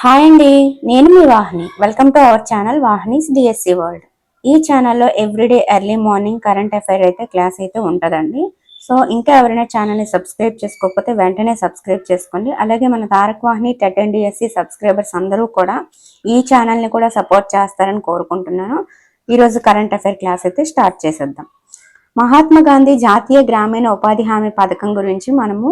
Hi అండి నేను మీ Vahini. Welcome to our channel Vahini's DSC world ఈ ఛానల్లో everyday early morning current affair అయితే క్లాస్ అయితే ఉంటుందండి. సో ఇంకా ఎవరైనా ఛానల్ని సబ్స్క్రైబ్ చేసుకోకపోతే వెంటనే సబ్స్క్రైబ్ చేసుకోండి. అలాగే మన Tarak Vahini TET and DSC subscribers అందరూ కూడా ఈ ఛానల్ని కూడా సపోర్ట్ చేస్తారని కోరుకుంటున్నాను. ఈరోజు కరెంట్ అఫైర్ క్లాస్ అయితే స్టార్ట్ చేసేద్దాం. మహాత్మా గాంధీ జాతీయ గ్రామీణ ఉపాధి హామీ పథకం గురించి మనము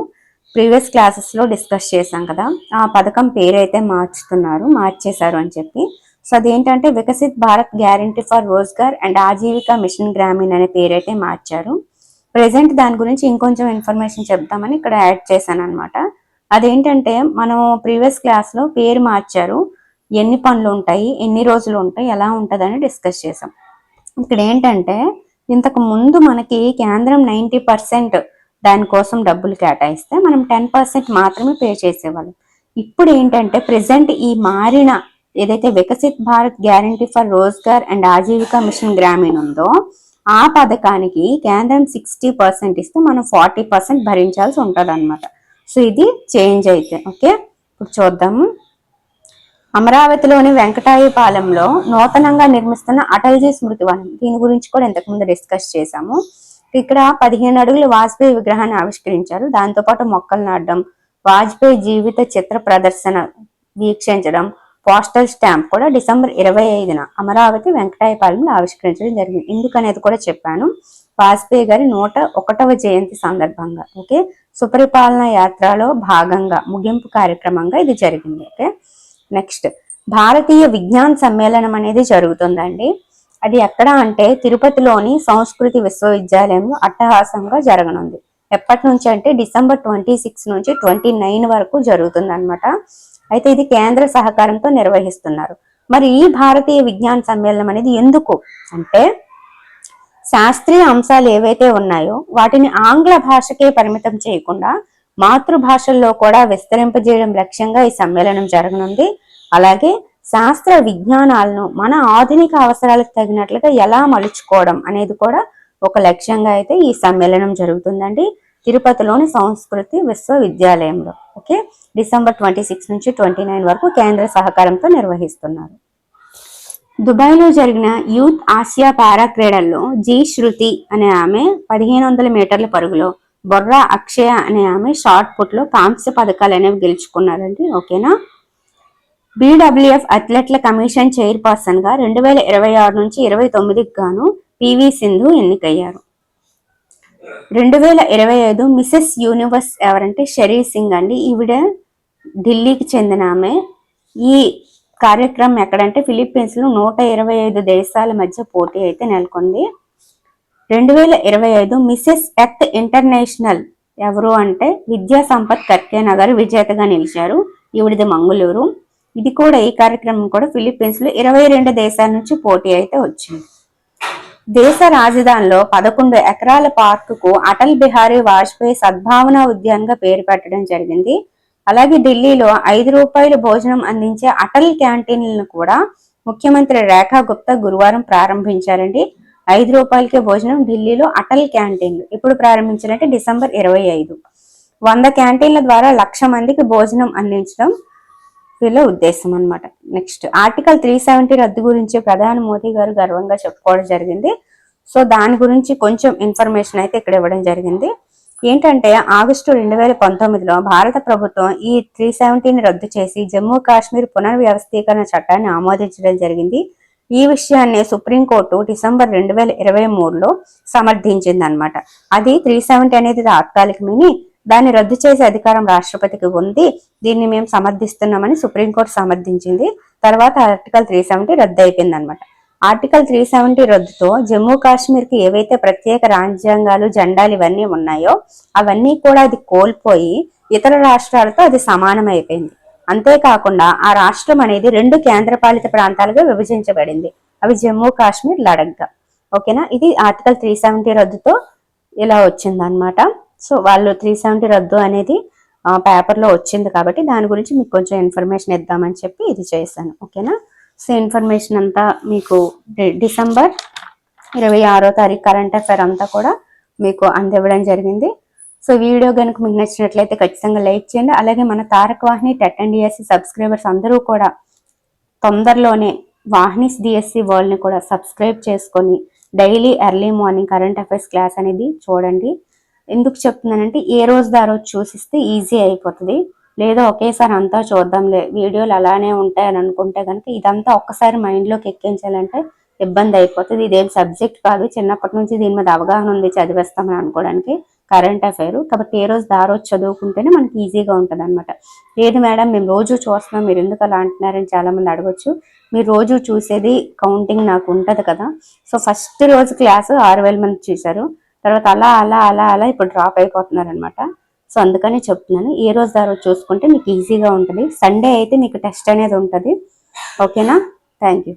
ప్రీవియస్ క్లాసెస్లో డిస్కస్ చేశాం కదా. ఆ పథకం పేరు అయితే మార్చుతున్నారు మార్చేశారు అని చెప్పి. సో అదేంటంటే Viksit Bharat guarantee for Rozgar and Ajeevika mission Gramin అనే పేరు అయితే మార్చారు. ప్రెసెంట్ దాని గురించి ఇంకొంచెం ఇన్ఫర్మేషన్ చెప్తామని ఇక్కడ యాడ్ చేశాను అనమాట అదేంటంటే మనం ప్రీవియస్ క్లాస్లో పేరు మార్చారు. ఎన్ని పనులు ఉంటాయి ఎన్ని రోజులు ఉంటాయి ఎలా ఉంటుందని డిస్కస్ చేసాం ఇక్కడ ఏంటంటే ఇంతకు ముందు మనకి కేంద్రం నైంటీ పర్సెంట్ దానికోసం డబ్బులు కేటాయిస్తే మనం టెన్ పర్సెంట్ మాత్రమే పే చేసేవాళ్ళం. ఇప్పుడు ఏంటంటే ప్రెసెంట్ ఈ మారిన ఏదైతే Viksit Bharat guarantee for Rozgar and Ajeevika mission Gramin ఉందో ఆ పథకానికి కేంద్రం సిక్స్టీ పర్సెంట్ ఇస్తే మనం ఫార్టీ పర్సెంట్ భరించాల్సి ఉంటుంది అనమాట సో ఇది చేంజ్ అయితే ఓకే? ఇప్పుడు చూద్దాము. అమరావతిలోని వెంకటాయపాలెంలో నూతనంగా నిర్మిస్తున్న అటల్జీ స్మృతి వనం. దీని గురించి కూడా ఇంతకుముందు డిస్కస్ చేశాము. ఇక్కడ పదిహేను అడుగుల వాజ్పేయి విగ్రహాన్ని ఆవిష్కరించారు. దాంతోపాటు మొక్కలు నాటడం వాజ్పేయి జీవిత చిత్ర ప్రదర్శన వీక్షించడం పోస్టల్ స్టాంప్ కూడా డిసెంబర్ ఇరవై ఐదున అమరావతి వెంకటాయపాలెంలో ఆవిష్కరించడం జరిగింది. ఎందుకనేది కూడా చెప్పాను. వాజ్పేయి గారి నూట ఒకటవ జయంతి సందర్భంగా ఓకే? సుపరిపాలన యాత్రలో భాగంగా ముగింపు కార్యక్రమంగా ఇది జరిగింది ఓకే? నెక్స్ట్ భారతీయ విజ్ఞాన్ సమ్మేళనం అనేది జరుగుతుందండి. అది ఎక్కడ అంటే తిరుపతిలోని సంస్కృతి విశ్వవిద్యాలయంలో అట్టహాసంగా జరగనుంది. ఎప్పటి నుంచి అంటే డిసెంబర్ ట్వంటీ సిక్స్ నుంచి ట్వంటీ నైన్ వరకు జరుగుతుందన్నమాట. అయితే ఇది కేంద్ర సహకారంతో నిర్వహిస్తున్నారు. మరి ఈ భారతీయ విజ్ఞాన సమ్మేళనం అనేది ఎందుకు అంటే శాస్త్రీయ అంశాలు ఏవైతే ఉన్నాయో వాటిని ఆంగ్ల భాషకే పరిమితం చేయకుండా మాతృభాషల్లో కూడా విస్తరింపజేయడం లక్ష్యంగా ఈ సమ్మేళనం జరగనుంది. అలాగే శాస్త్ర విజ్ఞానాలను మన ఆధునిక అవసరాలకు తగినట్లుగా ఎలా మలుచుకోవడం అనేది కూడా ఒక లక్ష్యంగా అయితే ఈ సమ్మేళనం జరుగుతుందండి. తిరుపతిలోని సంస్కృతి విశ్వవిద్యాలయంలో ఓకే? డిసెంబర్ ట్వంటీ సిక్స్ నుంచి ట్వంటీ నైన్ వరకు కేంద్ర సహకారంతో నిర్వహిస్తున్నారు. దుబాయ్లో జరిగిన యూత్ ఆసియా పారా క్రీడల్లో జీ శృతి అనే ఆమె పదిహేను వందల మీటర్ల పరుగులో బొర్రా అక్షయ అనే ఆమె షార్ట్ పుట్లో కాంస్య పథకాలు అనేవి గెలుచుకున్నారండి ఓకేనా? బీడబ్ల్యూఎఫ్ అథ్లెట్ల కమిషన్ చైర్పర్సన్గా రెండు వేల ఇరవై ఆరు నుంచి ఇరవై తొమ్మిదికి గాను పివి సింధు ఎన్నికయ్యారు. రెండు వేల ఇరవై ఐదు మిసెస్ యూనివర్స్ ఎవరంటే షరీ సింగ్ అండి. ఈవిడ ఢిల్లీకి చెందిన ఆమె. ఈ కార్యక్రమం ఎక్కడంటే ఫిలిప్పీన్స్లో నూట ఇరవై ఐదు దేశాల మధ్య పోటీ అయితే నెలకొంది. రెండు వేల ఇరవై ఐదు మిసెస్ ఎత్ ఇంటర్నేషనల్ ఎవరు అంటే విద్యా సంపత్ కర్కే నగర్ విజేతగా నిలిచారు. ఈవిడిది మంగళూరు. ఇది కూడా ఈ కార్యక్రమం కూడా ఫిలిప్పీన్స్లో ఇరవై రెండు దేశాల నుంచి పోటీ అయితే వచ్చింది. దేశ రాజధానిలో పదకొండు ఎకరాల పార్కుకు అటల్ బిహారీ వాజ్పేయి సద్భావన ఉద్యానంగా పేరు పెట్టడం జరిగింది. అలాగే ఢిల్లీలో ఐదు రూపాయల భోజనం అందించే అటల్ క్యాంటీన్లను కూడా ముఖ్యమంత్రి రేఖా గుప్తా గురువారం ప్రారంభించారండి. ఐదు రూపాయలకే భోజనం ఢిల్లీలో అటల్ క్యాంటీన్లు. ఎప్పుడు ప్రారంభించారంటే డిసెంబర్ ఇరవై ఐదు. వంద క్యాంటీన్ల ద్వారా లక్ష మందికి భోజనం అందించడం వీళ్ళ ఉద్దేశం అనమాట నెక్స్ట్ ఆర్టికల్ త్రీ సెవెంటీ రద్దు గురించి ప్రధాని మోదీ గారు గర్వంగా చెప్పుకోవడం జరిగింది. సో దాని గురించి కొంచెం ఇన్ఫర్మేషన్ అయితే ఇక్కడ ఇవ్వడం జరిగింది. ఏంటంటే ఆగస్టు రెండు వేల పంతొమ్మిదిలో భారత ప్రభుత్వం ఈ త్రీ సెవెంటీని రద్దు చేసి జమ్మూ కాశ్మీర్ పునర్వ్యవస్థీకరణ చట్టాన్ని ఆమోదించడం జరిగింది. ఈ విషయాన్ని సుప్రీంకోర్టు డిసెంబర్ రెండు వేల ఇరవై మూడులో సమర్థించింది అనమాట అది త్రీ సెవెంటీ అనేది తాత్కాలికమని దాన్ని రద్దు చేసే అధికారం రాష్ట్రపతికి ఉంది. దీన్ని మేము సమర్థిస్తున్నామని సుప్రీంకోర్టు సమర్థించింది. తర్వాత ఆర్టికల్ త్రీ సెవెంటీ రద్దు అయిపోయింది అనమాట ఆర్టికల్ త్రీ సెవెంటీ రద్దుతో జమ్మూ కాశ్మీర్కి ఏవైతే ప్రత్యేక రాజ్యాంగాలు జెండాలు ఇవన్నీ ఉన్నాయో అవన్నీ కూడా అది కోల్పోయి ఇతర రాష్ట్రాలతో అది సమానమైపోయింది అంతేకాకుండా ఆ రాష్ట్రం అనేది రెండు కేంద్రపాలిత ప్రాంతాలుగా విభజించబడింది. అవి జమ్మూ కాశ్మీర్ లడఖ్గా. ఓకేనా? ఇది ఆర్టికల్ త్రీ సెవెంటీ రద్దుతో ఇలా వచ్చిందనమాట సో వాళ్ళు త్రీ సెవెంటీ రద్దు అనేది పేపర్లో వచ్చింది కాబట్టి దాని గురించి మీకు కొంచెం ఇన్ఫర్మేషన్ ఇద్దామని చెప్పి ఇది చేశాను. ఓకేనా? సో ఇన్ఫర్మేషన్ అంతా మీకు డిసెంబర్ ఇరవై ఆరో తారీఖు కరెంట్ అఫైర్ అంతా కూడా మీకు అందివ్వడం జరిగింది. సో వీడియో కనుక మీకు నచ్చినట్లయితే ఖచ్చితంగా లైక్ చేయండి. అలాగే మన Taraka Vahini TET and DSC subscribers అందరూ కూడా తొందరలోనే వాహినిస్ డిఎస్సి వరల్డ్ని కూడా సబ్స్క్రైబ్ చేసుకొని daily early morning current affairs class అనేది చూడండి. ఎందుకు చెప్తున్నానంటే ఏ రోజు దా రోజు చూసిస్తే ఈజీ అయిపోతుంది. లేదా ఒకేసారి అంతా చూద్దాంలే వీడియోలు అలానే ఉంటాయని అనుకుంటే కనుక ఇదంతా ఒక్కసారి మైండ్లోకి ఎక్కించాలంటే ఇబ్బంది అయిపోతుంది. ఇదేం సబ్జెక్ట్ కాదు. చిన్నప్పటి నుంచి దీని మీద అవగాహన ఉంది చదివేస్తామని అనుకోవడానికి కరెంట్ అఫైర్ కాబట్టి ఏ రోజు దా రోజు చదువుకుంటేనే మనకి ఈజీగా ఉంటుంది అనమాట లేదు మేడం మేము రోజు చూస్తున్నాం మీరు ఎందుకు అలా అంటున్నారని చాలా మంది అడగొచ్చు. మీరు రోజు చూసేది కౌంటింగ్ నాకు ఉంటుంది కదా. సో ఫస్ట్ రోజు క్లాస్ ఆరు వేల మంది చూశారు. తర్వాత అలా అలా అలా అలా ఇప్పుడు డ్రాప్ అయిపోతున్నారు అనమాట సో అందుకని చెప్తున్నాను. ఏ రోజు ఆ రోజు చూసుకుంటే మీకు ఈజీగా ఉంటుంది. సండే అయితే మీకు టెస్ట్ అనేది ఉంటుంది. ఓకేనా థ్యాంక్ యూ